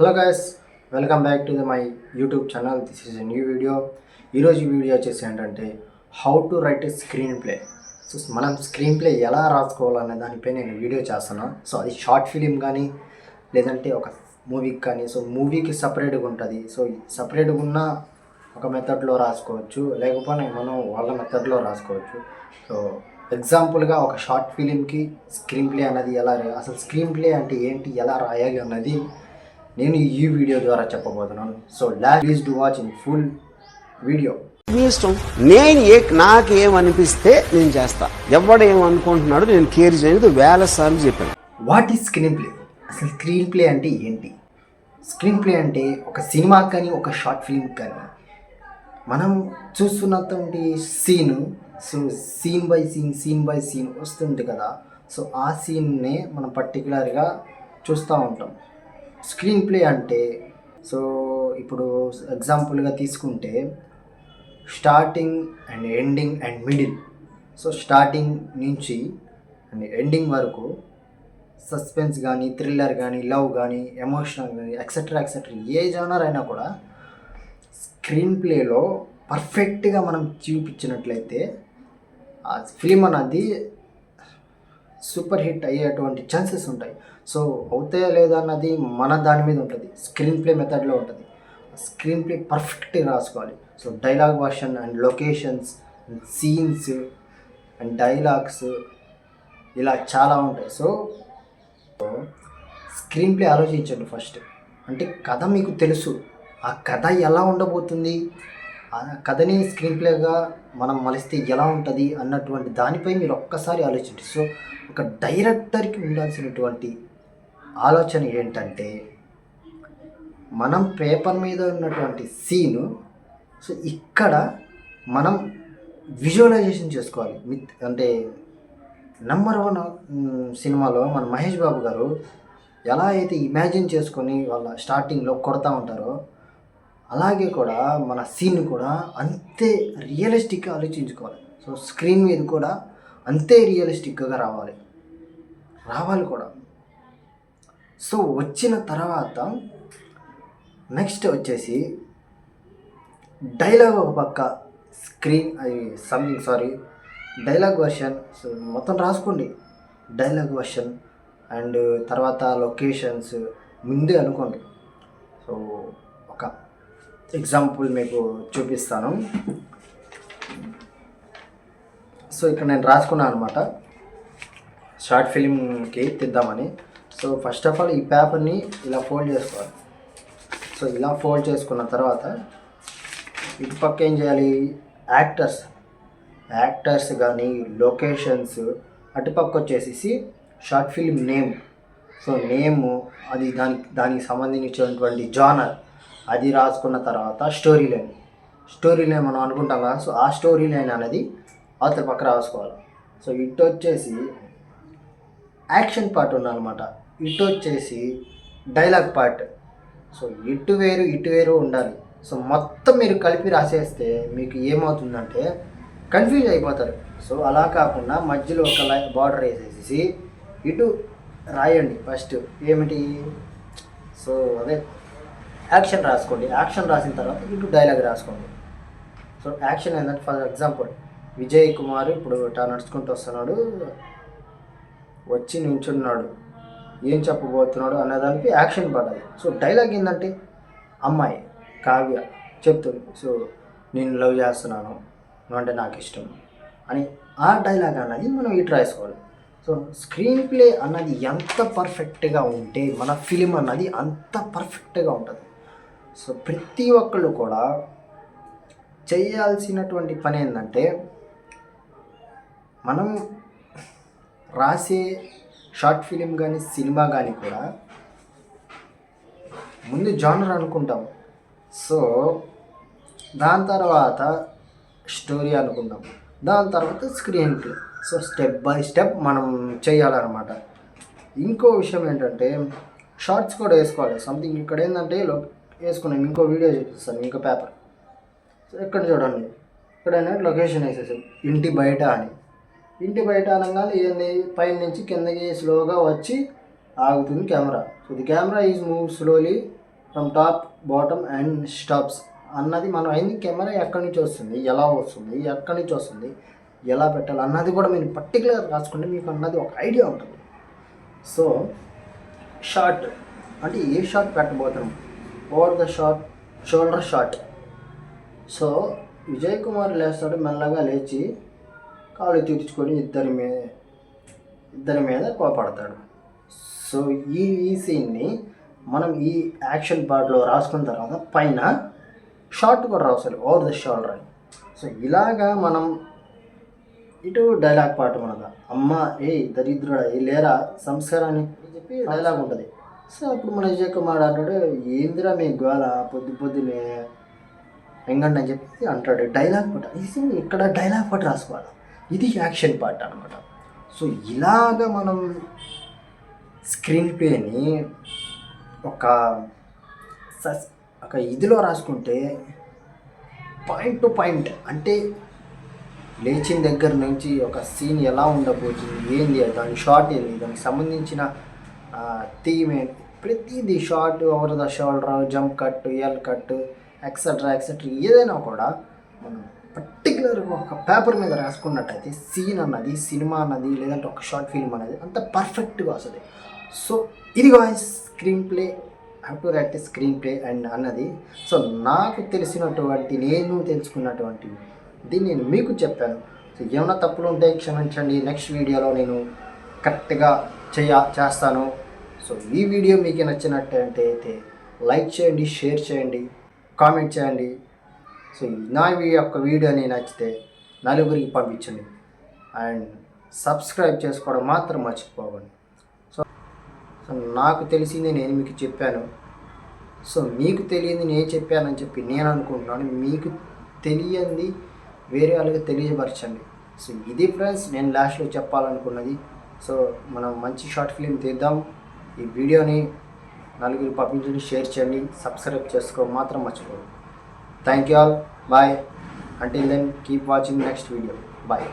Hello guys welcome back to the my YouTube channel. This is a new video ఈరోజు video వచ్చేసి ఏంటంటే how to write a screenplay so మనం screenplay ఎలా రాసుకోవాలనే దానిపై నేను వీడియో చేస్తాను సో అది షార్ట్ ఫిలిం కానీ లేదంటే ఒక మూవీకి కానీ సో మూవీకి సపరేట్గా ఉంటుంది. సో సపరేట్గా ఉన్న ఒక మెథడ్లో రాసుకోవచ్చు లేకపోతే మనం వాళ్ళ మెథడ్లో రాసుకోవచ్చు. సో ఎగ్జాంపుల్గా ఒక షార్ట్ ఫిలింకి స్క్రీన్ ప్లే అన్నది ఎలా అసలు స్క్రీన్ ప్లే అంటే ఏంటి ఎలా రాయాలి అన్నది నేను ఈ వీడియో ద్వారా చెప్పబోతున్నాను. So law please do watch in full video మీ ఇష్టం. నేను ఏ నాకు ఏమనిపిస్తే నేను చేస్తా. ఎవడు ఏమనుకుంటున్నాడో నేను కేర్ చేయలేదు వేల సార్లు చెప్పాను. వాట్ ఈజ్ స్క్రీన్ ప్లే అసలు స్క్రీన్ ప్లే అంటే ఏంటి? స్క్రీన్ ప్లే అంటే ఒక సినిమా కానీ ఒక షార్ట్ ఫిల్మ్ కానీ. మనం చూస్తున్నటువంటి scene so scene by scene scene by scene వస్తుంది కదా. సో ఆ సీన్నే మనం పర్టికులర్గా చూస్తూ ఉంటాం. స్క్రీన్ ప్లే అంటే సో ఇప్పుడు ఎగ్జాంపుల్గా తీసుకుంటే starting and ending and middle. So starting నుంచి అండ్ ఎండింగ్ వరకు సస్పెన్స్ కానీ థ్రిల్లర్ కానీ లవ్ కానీ ఎమోషనల్ కానీ ఎక్సెట్రా ఎక్సెట్రా ఏ జానర్ అయినా కూడా స్క్రీన్ ప్లేలో పర్ఫెక్ట్గా మనం చూపించినట్లయితే ఆ ఫిలిం అన్నది సూపర్ హిట్ అయ్యేటువంటి ఛాన్సెస్ ఉంటాయి. సో అవుతాయా లేదా అన్నది మన దాని మీద ఉంటుంది. స్క్రీన్ ప్లే మెథడ్లో ఉంటుంది. స్క్రీన్ ప్లే పర్ఫెక్ట్గా రాసుకోవాలి. So dialogue version and locations and scenes and dialogues ఇలా చాలా ఉంటాయి. సో స్క్రీన్ ప్లే ఆలోచించండి ఫస్ట్ అంటే కథ మీకు తెలుసు. ఆ కథ ఎలా ఉండబోతుంది? ఆ కథని స్క్రీన్ ప్లేగా మనం మలిస్తే ఎలా ఉంటుంది? అన్నటువంటి దానిపై మీరు ఒక్కసారి ఆలోచించండి. సో ఒక డైరెక్టర్కి ఉండాల్సినటువంటి ఆలోచన ఏంటంటే మనం పేపర్ మీద ఉన్నటువంటి సీను సో ఇక్కడ మనం విజువలైజేషన్ చేసుకోవాలి. విత్ అంటే నెంబర్ వన్ సినిమాలో మన మహేష్ బాబు గారు ఎలా అయితే ఇమాజిన్ చేసుకొని వాళ్ళ స్టార్టింగ్లో కొడతా ఉంటారో అలాగే కూడా మన సీన్ కూడా అంతే రియలిస్టిక్గా ఆలోచించుకోవాలి. సో స్క్రీన్ మీద కూడా అంతే రియలిస్టిక్గా రావాలి. రావాలి కూడా. సో వచ్చిన తర్వాత నెక్స్ట్ వచ్చేసి డైలాగ్ ఒక పక్క స్క్రీన్ అది something sorry dialogue version. So మొత్తం రాసుకోండి. డైలాగ్ వర్షన్ అండ్ తర్వాత లొకేషన్స్ ముందే అనుకోండి. సో ఒక ఎగ్జాంపుల్ మీకు చూపిస్తాను. సో ఇక్కడ నేను రాసుకున్నాను అనమాట. షార్ట్ ఫిలింకి తీద్దామని. సో ఫస్ట్ ఆఫ్ ఆల్ ఈ పేపర్ని ఇలా ఫోల్డ్ చేసుకోవాలి. సో ఇలా ఫోల్డ్ చేసుకున్న తర్వాత ఇటు పక్క ఏం చేయాలి? యాక్టర్స్ యాక్టర్స్ కానీ లొకేషన్స్ అటుపక్క వచ్చేసేసి short film name so name అది దానికి దానికి సంబంధించినటువంటి జానర్ అది రాసుకున్న తర్వాత స్టోరీ లైన్ స్టోరీ లైన్ మనం అనుకుంటాం కదా సో ఆ స్టోరీ లైన్ అనేది అవతల పక్క రాసుకోవాలి. సో ఇటు వచ్చేసి యాక్షన్ పార్ట్ ఉందన్నమాట. ఇటు వచ్చేసి డైలాగ్ పార్ట్. సో ఇటు వేరు ఇటు వేరు ఉండాలి. సో మొత్తం మీరు కలిపి రాసేస్తే మీకు ఏమవుతుందంటే కన్ఫ్యూజ్ అయిపోతారు. సో అలా కాకుండా మధ్యలో ఒక లై బార్డర్ వేసేసి ఇటు రాయండి ఫస్ట్ ఏమిటి? సో అదే యాక్షన్ రాసుకోండి. యాక్షన్ రాసిన తర్వాత ఇటు డైలాగ్ రాసుకోండి. సో యాక్షన్ ఏంటంటే ఫర్ ఎగ్జాంపుల్ విజయ్ కుమార్ ఇప్పుడు ఇట్లా నడుచుకుంటూ వస్తున్నాడు. వచ్చి నించున్నాడు ఏం చెప్పబోతున్నాడు అనేదానికి యాక్షన్ పడాలి సో డైలాగ్ ఏంటంటే అమ్మాయి కావ్య చెప్తుంది. సో నేను లవ్ చేస్తున్నాను అంటే నాకు ఇష్టం అని ఆ డైలాగ్ అన్నది మనం ఇటు రాసుకోవాలి. సో స్క్రీన్ ప్లే అన్నది ఎంత పర్ఫెక్ట్గా ఉంటే మన ఫిలిం అన్నది అంత పర్ఫెక్ట్గా ఉంటుంది. సో ప్రతి ఒక్కళ్ళు కూడా చేయాల్సినటువంటి పని ఏంటంటే మనం రాసే షార్ట్ ఫిలిం కానీ సినిమా కానీ కూడా ముందు జానర్ అనుకుంటాం. సో దాని తర్వాత స్టోరీ అనుకుంటాం. దాని తర్వాత screenplay. So step by step మనం చేయాలన్నమాట. ఇంకో విషయం ఏంటంటే షార్ట్స్ కూడా వేసుకోవాలి. సంథింగ్ ఇక్కడ ఏంటంటే లో వేసుకున్నాం. ఇంకో వీడియో చూపిస్తాను ఇంకో పేపర్. సో ఇక్కడ చూడండి. ఇక్కడ లొకేషన్ వేసేసాం. ఇంటి బయట అని. ఇంటి బయట అనగానే ఏంది పైన నుంచి కిందకి స్లోగా వచ్చి ఆగుతుంది camera. So the camera is move slowly from top bottom and stops అన్నది మనం అయింది కెమెరా ఎక్కడి నుంచి వస్తుంది? ఎలా వస్తుంది? ఎక్కడి నుంచి వస్తుంది? ఎలా పెట్టాలి? అన్నది కూడా మీరు పర్టికులర్ రాసుకుంటే మీకు అన్నది ఒక ఐడియా ఉంటుంది. సో షార్ట్ అంటే ఏ short పెట్టబోతున్నాం? Over the shot shoulder shot so Vijay Kumar లేస్తాడు మెల్లగా లేచి కాళ్ళు తీర్చుకొని ఇద్దరి మీద ఇద్దరి మీద కోపడతాడు. సో ఈ ఈ సీన్ని మనం ఈ యాక్షన్ పార్ట్లో రాసుకున్న తర్వాత పైన షార్ట్ కూడా రాసాలి ఓవర్ ద షోల్డర్ అని. సో ఇలాగా మనం ఇటు డైలాగ్ పాట మనద. అమ్మ ఏ దరిద్రుడా ఏ లేరా సంస్కారాన్ని చెప్పి డైలాగ్ ఉంటుంది. సో అప్పుడు మన విజయ్ కుమార్ అంటాడు ఏందిరా మీ గోల పొద్దు పొద్దునే ఎంగంట అని చెప్పి అంటాడు. డైలాగ్ పాట. ఇది ఇక్కడ డైలాగ్ పాట రాసుకోవాలి? ఇది యాక్షన్ పార్ట్ అనమాట సో ఇలాగ మనం స్క్రీన్ ప్లేని ఒక సస్ ఒక ఇదిలో రాసుకుంటే పాయింట్ టు పాయింట్ అంటే లేచిన దగ్గర నుంచి ఒక సీన్ ఎలా ఉండబోతుంది ఏంది దాని షార్ట్ ఏంది దానికి సంబంధించిన థీమ్ ఏంటి ప్రతిదీ shot over the shoulder jump cut L cut etcetera etcetera ఏదైనా కూడా మనం పర్టికులర్గా ఒక పేపర్ మీద రాసుకున్నట్టయితే సీన్ అన్నది సినిమా అన్నది లేదంటే ఒక షార్ట్ ఫిల్మ్ అనేది అంత పర్ఫెక్ట్గా వస్తుంది. సో ఇది screenplay how to write screenplay and అన్నది. సో నాకు తెలిసినటువంటి నేను తెలుసుకున్నటువంటి దీన్ని నేను మీకు చెప్పాను. సో ఏమైనా తప్పులు ఉంటే క్షమించండి. నెక్స్ట్ వీడియోలో నేను కరెక్ట్గా చేయ చేస్తాను. సో ఈ వీడియో మీకు నచ్చినట్టు అంటే అయితే లైక్ చేయండి షేర్ చేయండి కామెంట్ చేయండి. సో నా యొక్క వీడియోని నచ్చితే నలుగురికి పంపించండి. అండ్ సబ్స్క్రైబ్ చేసుకోవడం మాత్రం మర్చిపోకండి. సో సో నాకు తెలిసింది నేను మీకు చెప్పాను. సో మీకు తెలియంది నేను చెప్పానని చెప్పి నేను అనుకుంటున్నాను. మీకు తెలియంది వేరే వాళ్ళకి తెలియపరచండి. సో ఇది ఫ్రెండ్స్ నేను లాస్ట్లో చెప్పాలనుకున్నది. సో మనం మంచి షార్ట్ ఫిలిం తీద్దాం. ఈ వీడియోని నలుగురు పంపించండి షేర్ చేయండి సబ్స్క్రైబ్ చేసుకో మాత్రం మర్చిపోదు Thank you all. Bye. Until then, keep watching next video. Bye.